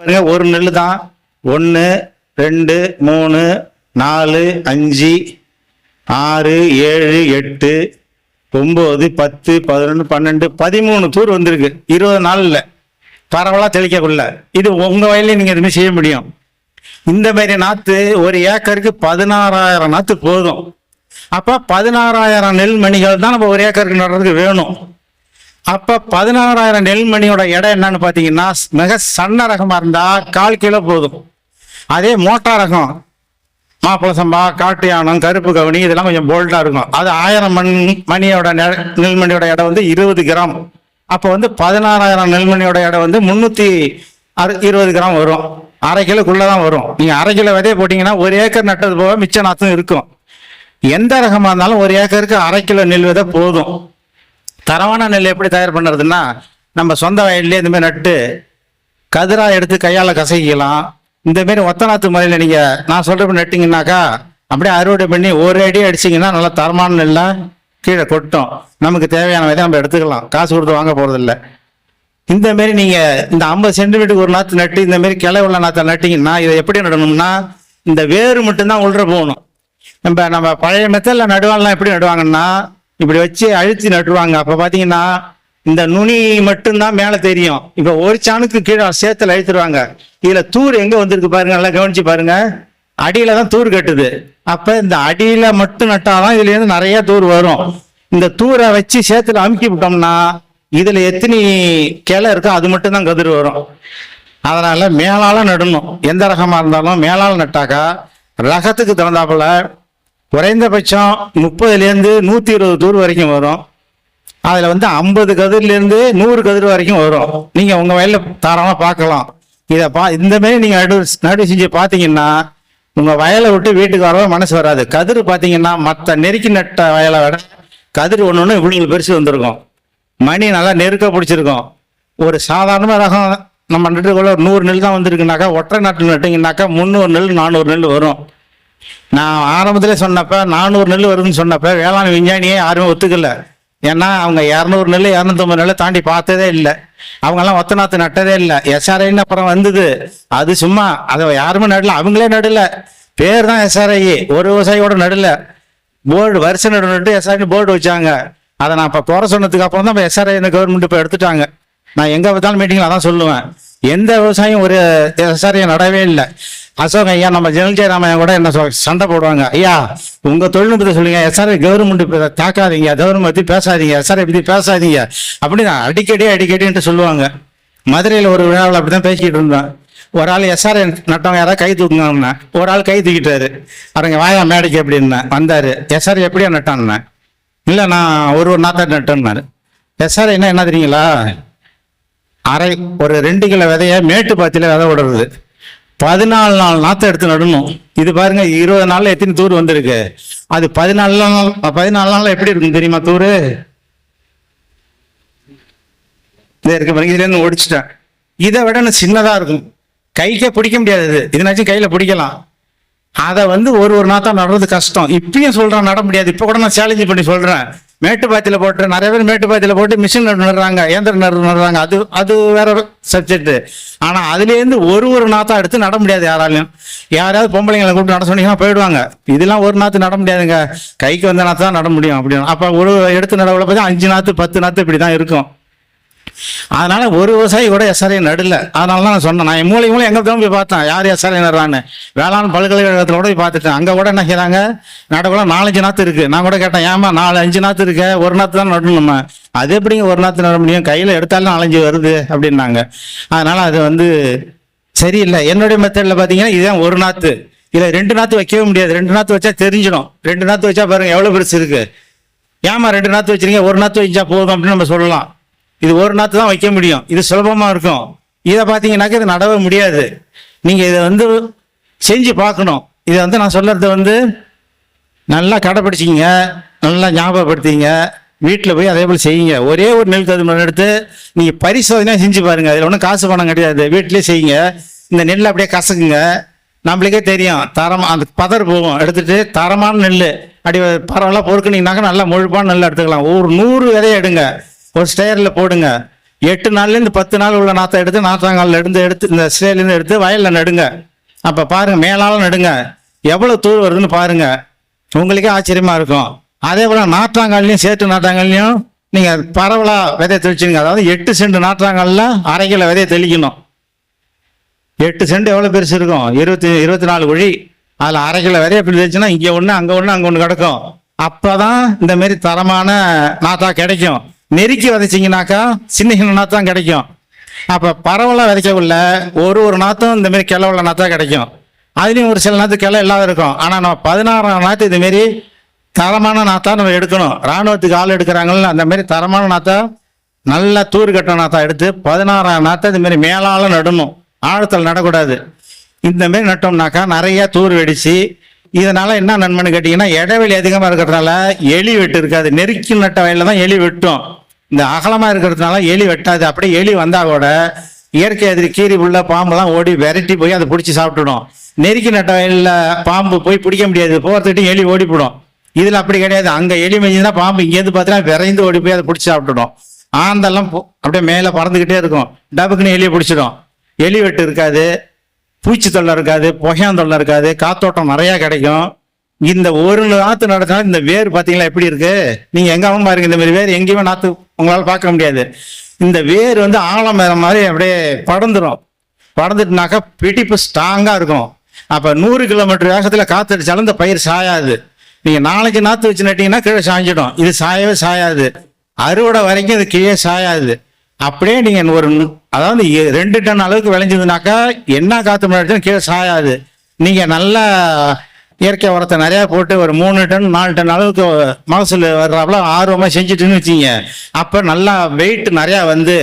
பாருங்க ஒரு நெல் தான். ஒன்று ரெண்டு மூணு நாலு அஞ்சு ஆறு ஏழு எட்டு ஒம்பது பத்து பதினொன்று பன்னெண்டு பதிமூணு தூர் வந்திருக்கு. இருபது நாளில். பரவலாக தெளிக்கக்குள்ள. இது உங்கள் வயலில் நீங்கள் எதுவுமே செய்ய முடியும். இந்த மாதிரி நாற்று ஒரு ஏக்கருக்கு பதினாறாயிரம் நாற்று போதும். அப்போ பதினாறாயிரம் நெல் மணிகள் தான் நம்ம ஒரு ஏக்கருக்கு நடுறதுக்கு வேணும். அப்போ பதினாறாயிரம் நெல்மணியோட எடை என்னன்னு பார்த்தீங்கன்னா மிக சன்ன ரகமாக இருந்தால் கால் கிலோ போதும். அதே மோட்டா ரகம் மாப்பிள சம்பா காட்டு யானம் கருப்பு கவுனி இதெல்லாம் கொஞ்சம் போல்டாக இருக்கும். அது ஆயிரம் மண் மணியோட நெல்மணியோட எடை வந்து இருபது கிராம். அப்போ வந்து பதினாறாயிரம் நெல்மணியோட எடை வந்து முந்நூற்றி அறு இருபது கிராம் வரும். அரை கிலோக்குள்ளே தான் வரும். நீங்கள் அரை கிலோ விதைய போட்டிங்கன்னா ஒரு ஏக்கர் நட்டது போக மிச்ச நாற்றும் இருக்கும். எந்த ரகமாக இருந்தாலும் ஒரு ஏக்கருக்கு அரை கிலோ நெல் விதை போதும். தரமான நெல் எப்படி தயார் பண்ணுறதுன்னா நம்ம சொந்த வயல்லே இந்த மாதிரி நட்டு கதிரா எடுத்து கையால் கசக்கிக்கலாம். இந்தமாரி ஒத்தநாத்து ஒத்த முறையில் நீங்கள் நான் சொல்கிறப்ப நட்டிங்கன்னாக்கா அப்படியே அறுவடை பண்ணி ஒரு அடி அடிச்சிங்கன்னா நல்லா தரமான நெல்லாம் கீழே கொட்டும். நமக்கு தேவையான விதை நம்ம எடுத்துக்கலாம். காசு கொடுத்து வாங்க போகிறதில்ல இந்த மாரி நீங்கள் இந்த ஐம்பது சென்டிமீட்டருக்கு ஒரு நாற்று நட்டு இந்தமாரி கிளை உள்ள நாற்றை நட்டிங்கன்னா இதை எப்படி நடணும்னா இந்த வேறு மட்டும்தான் உள்ள போகணும். நம்ம நம்ம பழைய மெத்தடில் நடுவாள்லாம் எப்படி நடுவாங்கன்னா இப்படி வச்சு அழுத்தி நட்டுருவாங்க. அப்போ பார்த்தீங்கன்னா இந்த நுனி மட்டும்தான் மேலே தெரியும். இப்போ ஒரு சாணுக்கு கீழே சேத்துல அழுத்துருவாங்க. இதில் தூர் எங்கே வந்திருக்கு பாருங்க நல்லா கவனிச்சு பாருங்க. அடியில தான் தூர் கட்டுது. அப்போ இந்த அடியில மட்டும் நட்டாதான் இதுலேருந்து நிறைய தூர் வரும். இந்த தூரை வச்சு சேத்துல அமுக்கி விட்டோம்னா இதுல எத்தனை கிளை இருக்கோ அது மட்டும் தான் கதிர் வரும். அதனால மேலால நடணும். எந்த ரகமா இருந்தாலும் மேலால நட்டாக்கா ரகத்துக்கு திறந்தாப்புல குறைந்தபட்சம் முப்பதுலேருந்து நூற்றி இருபது தூர் வரைக்கும் வரும். அதில் வந்து ஐம்பது கதிர்லேருந்து நூறு கதிர் வரைக்கும் வரும். நீங்கள் உங்கள் வயலில் தாராளமாக பார்க்கலாம். இதை பா இந்தமாரி நீங்கள் நடு நடு செஞ்சு பார்த்தீங்கன்னா உங்கள் வயலை விட்டு வீட்டுக்கு வரவே மனசு வராது. கதிர் பார்த்தீங்கன்னா மற்ற நெருக்கி நட்ட வயலை விட கதிர் ஒன்று ஒன்று இவ்வளோ பெருசு வந்திருக்கும். மணி நல்லா நெருக்க பிடிச்சிருக்கும். ஒரு சாதாரண ரகம் நம்ம நட்டுக்குள்ள ஒரு நூறு நெல் தான் வந்திருக்குனாக்கா ஒற்றை நாட்டில் நட்டிங்கனாக்கா முந்நூறு நெல் நானூறு நெல் வரும். நான் ஆரம்பத்தில் சொன்னப்ப நானூறு நெல் வருதுன்னு சொன்னப்ப வேளாண் விஞ்ஞானியே யாருமே ஒத்துக்கல. ஏன்னா அவங்க இரநூறு நெல் இரநூத்தம்பது நெல்லை தாண்டி பார்த்ததே இல்லை. அவங்கெல்லாம் ஒத்த நாற்று நட்டதே இல்லை. எஸ்ஆர்ஐன்னு அப்புறம் வந்தது. அது சும்மா அதை யாருமே நடல அவங்களே நடல. பேர் தான் எஸ்ஆர்ஐ ஒரு விவசாயியோட நடல. போர்டு வருஷம் நடு நட்டு எஸ்ஆர்ஐ போர்டு வச்சாங்க. அதை நான் இப்போ போற சொன்னதுக்கு அப்புறம் தான் எஸ்ஆர்ஐ இந்த கவர்மெண்ட் இப்போ எடுத்துட்டாங்க. நான் எங்கே பார்த்தாலும் மீட்டிங்கில் அதான் சொல்லுவேன். எந்த விவசாயம் ஒரு எஸ்ஆர்ஐ நடவே இல்லை. அசோக் ஐயா நம்ம ஜெனல் ஜெயராமையா கூட என்ன சொல் சண்டை போடுவாங்க. ஐயா உங்க தொழில்நுட்பத்தை சொல்லுங்க. SRI government தாக்காதீங்க. கவர்மெண்ட் பத்தி பேசாதீங்க. எஸ்ஆர்ஐ பத்தி பேசாதீங்க. அப்படின்னு அடிக்கடி அடிக்கடின்ட்டு சொல்லுவாங்க. மதுரையில் ஒரு விழாவில் அப்படிதான் பேசிக்கிட்டு இருந்தேன் ஒரு ஆள் எஸ்ஆர்ஐ நட்டவங்க யாராவது கை தூக்குங்கன்னா ஒரு ஆள் கை தூக்கிட்டாரு. அவருங்க வாயா மேடைக்கு அப்படின்னேன் வந்தாரு. எஸ்ஆர்ஐ எப்படியா நட்டான்னு? இல்லை நான் ஒரு ஒரு நாத்தா நட்டேன்னாரு. எஸ்ஆர்ஐன்னா என்ன தெரியுங்களா? அரை ஒரு ரெண்டு கிலோ விதைய மேட்டு பாத்தியில விதை விடுறது பதினாலு நாள் நாற்றம் எடுத்து நடணும். இது பாருங்க இருபது நாள்ல எத்தனை தூர் வந்திருக்கு? அது பதினாலு நாள் பதினாலு நாள்ல எப்படி இருக்கும் தெரியுமா தூர்? இது பாருங்க இதுல இருந்து ஒடிச்சிட்டேன். இதை விட சின்னதாக சின்னதா இருக்கும். கைக்கே பிடிக்க முடியாது இது. இதனாச்சும் கையில பிடிக்கலாம். அதை வந்து ஒரு ஒரு நாத்தா நடுறது கஷ்டம். இப்பயும் சொல்றேன் நட முடியாது. இப்ப கூட நான் சேலஞ்சு பண்ணி சொல்றேன். மேட்டுப்பாத்தியில போட்டு நிறைய பேர் மேட்டுப்பாத்தியில் போட்டு மிஷின் நடுறாங்க இயந்திரம் நடுறாங்க. அது அது வேற ஒரு சப்ஜெக்ட் ஆனா அதுலேருந்து ஒரு ஒரு நாத்தா எடுத்து நட முடியாது யாராலையும். யாராவது பொம்பளைங்களை கூப்பிட்டு நட சொன்னீங்கன்னா போயிடுவாங்க. இதெல்லாம் ஒரு நாத்து நட முடியாதுங்க. கைக்கு வந்த நாத்து தான் நட முடியும் அப்படின்னு. அப்ப ஒரு எடுத்து நடவுல பார்த்தா அஞ்சு நாத்து பத்து நாத்து இப்படி தான் இருக்கும். அதனால ஒரு விவசாயி கூட எஸ்ஆர்ஐ நடுல. அதனால தான் நான் சொன்னேன். நான் என் மூளை மூலம் எங்க திரும்பி பார்த்தேன். யார் எஸ்ஆர்ஐ நடுறான்னு. வேளாண் பல்கலைக்கழகத்தில் கூட போய் பார்த்துட்டேன். அங்கே கூட என்ன செய்றாங்க? நடக்குள்ள நாலஞ்சு நாத்து இருக்கு. நான் கூட கேட்டேன் ஏமா நாலு அஞ்சு நாத்து இருக்க? ஒரு நாத்து தான் நடணும் அது எப்படிங்க ஒரு நாத்து நட முடியும்? கையில் எடுத்தாலும் நாலஞ்சு வருது அப்படின்னாங்க. அதனால அது வந்து சரியில்லை. என்னுடைய மெத்தடில் பார்த்தீங்கன்னா இதுதான் ஒரு நாத்து. இதில் ரெண்டு நாத்து வைக்கவே முடியாது. ரெண்டு நாத்து வச்சா தெரிஞ்சிடும். ரெண்டு நாத்து வச்சா பாருங்க எவ்வளோ பெருசு இருக்கு. ஏமா ரெண்டு நாத்து வச்சிருக்கீங்க? ஒரு நாத்து வச்சா போதும் அப்படின்னு நம்ம சொல்லலாம். இது ஒரு நாற்று தான் வைக்க முடியும். இது சுலபமாக இருக்கும். இதை பார்த்தீங்கன்னாக்க இது நடவே முடியாது. நீங்கள் இதை வந்து செஞ்சு பார்க்கணும். இதை வந்து நான் சொல்கிறது வந்து நல்லா கடைப்பிடிச்சிங்க நல்லா ஞாபகப்படுத்திங்க வீட்டில் போய் அதே போல் செய்யுங்க. ஒரே ஒரு நெல் கதிர் எடுத்து நீங்கள் பரிசோதனையாக செஞ்சு பாருங்க. அதில் ஒன்றும் காசு பணம் கிடையாது. வீட்டிலே செய்யுங்க. இந்த நெல்லை அப்படியே கசக்குங்க. நம்மளுக்கே தெரியும். தரம் அந்த பதர் போகும். எடுத்துகிட்டு தரமான நெல் அப்படி பரவாயில்ல பொறுக்குனீங்கனாக்கா நல்லா முழுப்பான நெல் எடுத்துக்கலாம். ஒரு நூறு விதையை எடுங்க. ஒரு ஸ்டேயரில் போடுங்க. எட்டு நாள்லேருந்து பத்து நாள் உள்ள நாற்றை எடுத்து நாற்றாங்காலில் இருந்து எடுத்து இந்த ஸ்டேலேருந்து எடுத்து வயலில் நடுங்க. அப்போ பாருங்கள் மேலால நடுங்க. எவ்வளோ தூர் வருதுன்னு பாருங்கள் உங்களுக்கே ஆச்சரியமாக இருக்கும். அதே போல் நாற்றாங்கால்லையும் சேட்டு நாற்றாங்கால்லையும் நீங்கள் பரவலாக விதைய தெளிச்சுங்க அதாவது எட்டு சென்ட் நாற்றாங்காலில் அரை கிலோ விதைய தெளிக்கணும். எட்டு சென்ட் எவ்வளோ பெருசு இருக்கும்? இருபத்தி இருபத்தி நாலு குழி. அதில் அரை கிலோ விதைய இப்படி தெளிச்சுன்னா இங்கே ஒன்று அங்கே ஒன்று அங்கே ஒன்று கிடக்கும். அப்போ தான் இந்த மாரி தரமான நாற்றா கிடைக்கும். நெருக்கி விதைச்சிங்கனாக்கா சின்ன சின்ன நாத்தான் கிடைக்கும். அப்போ பரவலாக விதைக்கக்குள்ள ஒரு ஒரு நாற்றும் இந்த மாரி கிளை உள்ள நாத்தா கிடைக்கும். அதுலேயும் ஒரு சில நாற்று கிளை இல்லாத இருக்கும். ஆனால் நம்ம பதினாறாம் நாற்று இதுமாரி தரமான நாத்தா நம்ம எடுக்கணும். ராணுவத்துக்கு ஆள் எடுக்கிறாங்கன்னு அந்த மாதிரி தரமான நாத்தா நல்லா தூர் கட்ட நாத்தா எடுத்து பதினாறாம் நாத்தா இதுமாரி மாதிரி மேலால நடணும். ஆழத்தில் நடக்கூடாது. இந்த மாதிரி நட்டோம்னாக்கா நிறைய தூர் வெடித்து இதனால என்ன நன்மைன்னு கேட்டிங்கன்னா இடைவெளி அதிகமாக இருக்கிறதுனால எலி வெட்டு இருக்காது. நெருக்கி நட்ட வயலில் தான் எலி வெட்டும். இந்த அகலமாக இருக்கிறதுனால எலி வெட்டாது. அப்படியே எலி வந்தால் கூட இயற்கை எதிரி கீரி உள்ள பாம்புலாம் ஓடி விரட்டி போய் அதை பிடிச்சி சாப்பிட்டுடும். நெருக்கி நட்ட வயலில் பாம்பு போய் பிடிக்க முடியாது. போகிறதுக்கிட்டும் எலி ஓடி இதில் அப்படி கிடையாது. அங்கே எலி மேய்ஞ்சுன்னா பாம்பு இங்கேருந்து பார்த்தீங்கன்னா விரைந்து ஓடி போய் அதை பிடிச்சி சாப்பிட்டுடும். ஆந்தெல்லாம் போ- அப்படியே மேலே பறந்துக்கிட்டே இருக்கும். டபுக்குன்னு எலியை பிடிச்சிடும். எலி வெட்டு இருக்காது. பூச்சி தொல்லை இருக்காது புகையான் தொல்லை இருக்காது காத்தோட்டம் நிறையா கிடைக்கும். இந்த ஒரு நாற்று நடத்தினாலும் இந்த வேர் பார்த்தீங்களா எப்படி இருக்கு? நீங்கள் எங்கே வேணா பாருங்க இந்த மாதிரி வேர் எங்கேயுமே நாற்று உங்களால் பார்க்க முடியாது. இந்த வேர் வந்து ஆழம் வேற மாதிரி அப்படியே படந்துடும் படந்துட்டுனாக்கா பிடிப்பு ஸ்ட்ராங்காக இருக்கும். அப்போ நூறு கிலோமீட்டர் வேகத்தில் காத்தடிச்சாலும் இந்த பயிர் சாயாது. நீங்கள் நாளைக்கு நாற்று வச்சு நட்டிங்கன்னா கீழே சாஞ்சிடும். இது சாயவே சாயாது. அறுவடை வரைக்கும் இது கீழே சாயாது. அப்படியே நீங்க ஒரு அதாவது ரெண்டு டன் அளவுக்கு விளைஞ்சதுனாக்கா என்ன காத்து மழை கீழே சாயாது. நீங்க நல்லா இயற்கை உரத்தை நிறைய போட்டு ஒரு மூணு டன் நாலு டன் அளவுக்கு மகசூல் வர்றாப்புல ஆர்வமா செஞ்சுட்டுன்னு வச்சீங்க அப்ப நல்லா வெயிட் நிறையா வந்து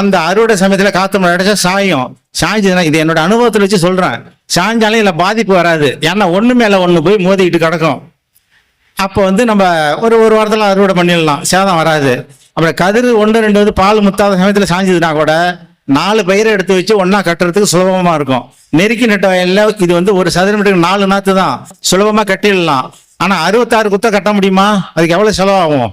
அந்த அறுவடை சமயத்துல காத்து மழை அடைச்சா சாயும். சாய்ஞ்சதுன்னா இது என்னோட அனுபவத்துல வச்சு சொல்றேன். சாய்ஞ்சாலும் இல்ல பாதிப்பு வராது. ஏன்னா ஒண்ணு மேல ஒண்ணு போய் மோதிக்கிட்டு கிடக்கும். அப்போ வந்து நம்ம ஒரு ஒரு வாரத்தில் அறுவடை பண்ணிடலாம். சேதம் வராது. அப்புறம் கதிர் ஒன்று ரெண்டு வந்து பால் முத்தாத சமயத்தில் சாஞ்சதுன்னா கூட நாலு பயிரை எடுத்து வச்சு ஒன்றா கட்டுறதுக்கு சுலபமாக இருக்கும். நெருக்கி நட்ட வயலில் இது வந்து ஒரு சதுர மீட்டருக்கு நாலு நாற்று தான் சுலபமாக கட்டிடலாம். ஆனால் அறுபத்தாறு குத்த கட்ட முடியுமா? அதுக்கு எவ்வளோ செலவாகும்?